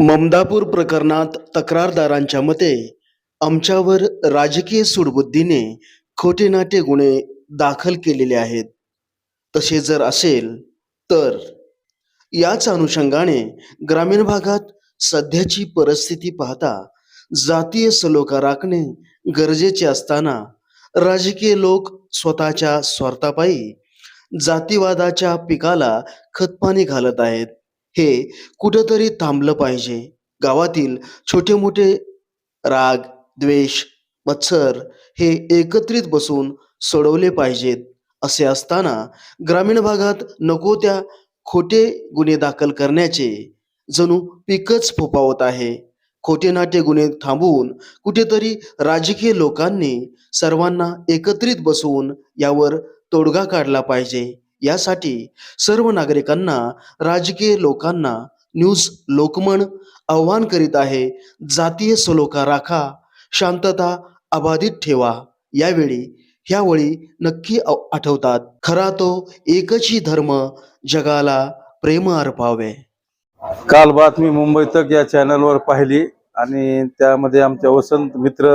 ममदापूर प्रकरणात तक्रारदारांच्या मते आमच्यावर राजकीय सूडबुद्धीने खोटे नाटे गुन्हे दाखल केलेले आहेत. तसे जर असेल तर याच अनुषंगाने ग्रामीण भागात सध्याची परिस्थिती पाहता जातीय सलोखा राखणे गरजेचे असताना राजकीय लोक स्वतःच्या स्वार्थापायी जातीवादाच्या पिकाला खतपाणी घालत आहेत. हे कुठंतरी थांबलं पाहिजे. गावातील छोटे मोठे राग द्वेष मत्सर हे एकत्रित बसून सोडवले पाहिजेत असे असताना ग्रामीण भागात नको त्या खोटे गुन्हे दाखल करण्याचे जणू पीकच फोपावत आहे. खोटे नाटे गुन्हे थांबवून कुठेतरी राजकीय लोकांनी सर्वांना एकत्रित बसवून यावर तोडगा काढला पाहिजे. यासाठी सर्व नागरिकांना राजकीय लोकांना न्यूज लोकमन आव्हान करीत आहे. जातीय सलोखा राखा शांतता अबाधित ठेवा. यावेळी ह्यावेळी नक्की आठवतात खरा तो एकची धर्म जगाला प्रेम अर्पावे. काल बातमी मुंबई तक या चॅनलवर पाहिली आणि त्यामध्ये आमच्या वसंत मित्र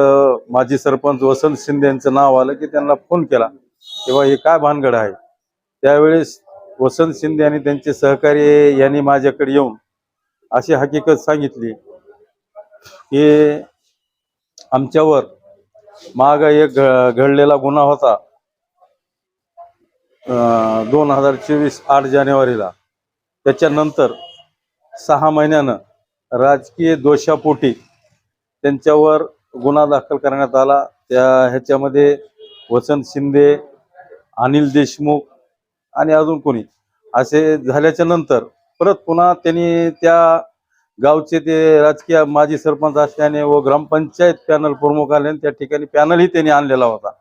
माजी सरपंच वसंत शिंदे यांचं नाव आलं की त्यांना फोन केला तेव्हा हे काय भानगड आहे? त्यावेळेस वसंत शिंदे आणि त्यांचे सहकारी यांनी माझ्याकडे येऊन अशी हकीकत सांगितली की आमच्यावर माग एक घ- घडलेला गुन्हा होता दोन हजार चोवीस आठ जानेवारीला. त्याच्यानंतर सहा महिन्यानं राजकीय दोषापोटी त्यांच्यावर गुन्हा दाखल करण्यात आला. त्या ह्याच्यामध्ये वसंत शिंदे अनिल देशमुख आणि अजून कोणी. असे झाल्याच्यानंतर परत पुन्हा त्यांनी त्या गावचे ते राजकीय माजी सरपंच असल्याने व ग्रामपंचायत पॅनल प्रमुख आल्याने त्या ठिकाणी पॅनलही त्यांनी आणलेला होता.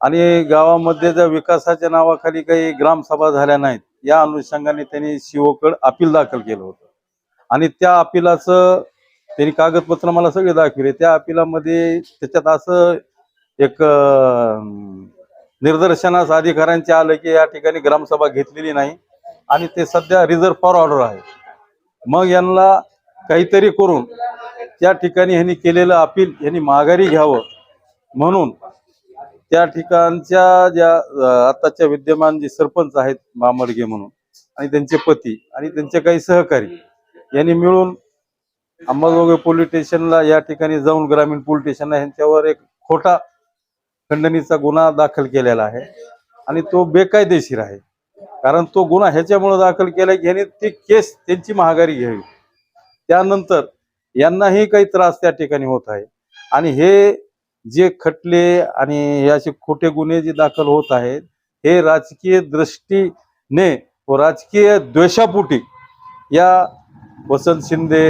आणि गावामध्ये ज्या विकासाच्या नावाखाली काही ग्रामसभा झाल्या नाहीत या अनुषंगाने त्यांनी शिवकड अपील दाखल केलं होतं. आणि त्या अपिलाचं त्यांनी कागदपत्र मला सगळे दाखवले. त्या अपिलामध्ये त्याच्यात असं एक निदर्शनास अधिकाऱ्यांचे आलं की या ठिकाणी ग्रामसभा घेतलेली नाही. आणि ते सध्या रिझर्व फॉर ऑर्डर आहे. मग यांना काहीतरी करून त्या ठिकाणी ह्यांनी केलेलं अपील यांनी माघारी घ्यावं. म्हणून त्या ठिकाणच्या ज्या आताच्या विद्यमान जे सरपंच आहेत मामडगे म्हणून आणि त्यांचे पती आणि त्यांचे काही सहकारी यांनी मिळून अंबाजोगाई पोलीस स्टेशनला या ठिकाणी जाऊन ग्रामीण पोलीस स्टेशनला यांच्यावर एक खोटा खंडणीचा गुन्हा दाखल केलेला आहे आणि तो बेकायदेशीर आहे. कारण तो गुन्हा ह्याच्यामुळे दाखल केला की ह्यांनी ती केस त्यांची महागारी घ्यावी. त्यानंतर यांनाही काही त्रास त्या ठिकाणी होत आहे. आणि हे जे खटले आणि हे असे खोटे गुन्हे जे दाखल होत आहेत हे राजकीय दृष्टीने व राजकीय द्वेषापोटी या वसंत शिंदे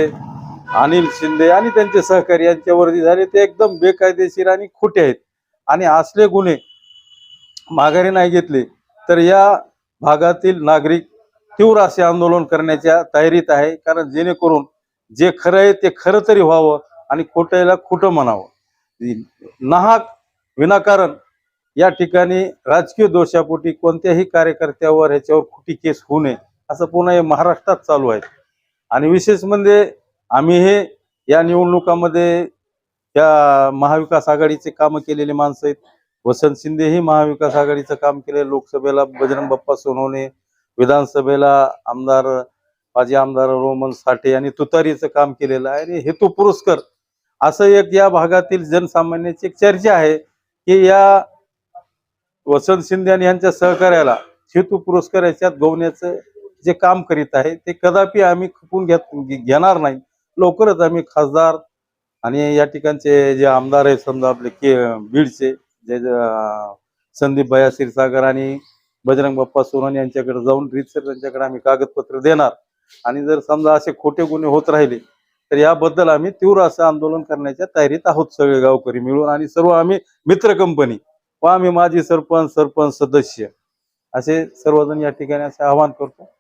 अनिल शिंदे आणि त्यांचे सहकारी यांच्यावर जे झाले ते एकदम बेकायदेशीर आणि खोटे आहेत. आणि असले गुन्हे माघारी नाही घेतले तर या भागातील नागरिक तीव्र असे आंदोलन करण्याच्या तयारीत आहे. कारण जेणेकरून जे खरं आहे ते खरं तरी व्हावं आणि खोट्याला खोटं म्हणावं. नाहक विनाकारण या ठिकाणी राजकीय दोषापोटी कोणत्याही कार्यकर्त्यावर ह्याच्यावर खोटी केस होऊ नये असं पुन्हा हे महाराष्ट्रात चालू आहे. आणि विशेष म्हणजे आम्ही हे या निवडणुकामध्ये त्या महाविकास आघाडीचे काम केलेले माणसं आहेत. वसंत शिंदे ही महाविकास आघाडीचं काम केले लोकसभेला बजरंग बाप्पा सोनवणे विधानसभेला आमदार माजी आमदार रोमन साठे यांनी तुतारीचं काम केलेलं आहे. आणि हेतू पुरस्कर. असं एक या भागातील जनसामान्याची एक चर्चा आहे की या वसंत शिंदे आणि यांच्या सहकार्याला हेतू पुरस्कार याच्यात गवण्याचं जे काम करीत आहे ते कदापि आम्ही खपून घेत घेणार नाही. लवकरच आम्ही खासदार आणि या ठिकाणचे जे आमदार आहेत समजा आपले के बीडचे जे संदीप भया क्षीरसागर आणि बजरंग बाप्पा सोनन यांच्याकडे जाऊन रीतसर त्यांच्याकडे आम्ही कागदपत्र देणार. आणि जर समजा असे खोटे गुन्हे होत राहिले तर याबद्दल आम्ही तीव्र असं आंदोलन करण्याच्या तयारीत आहोत सगळे गावकरी मिळून आणि सर्व आम्ही मित्र कंपनी व आम्ही माजी सरपंच सरपंच सदस्य असे सर्वजण या ठिकाणी असे आवाहन करतो.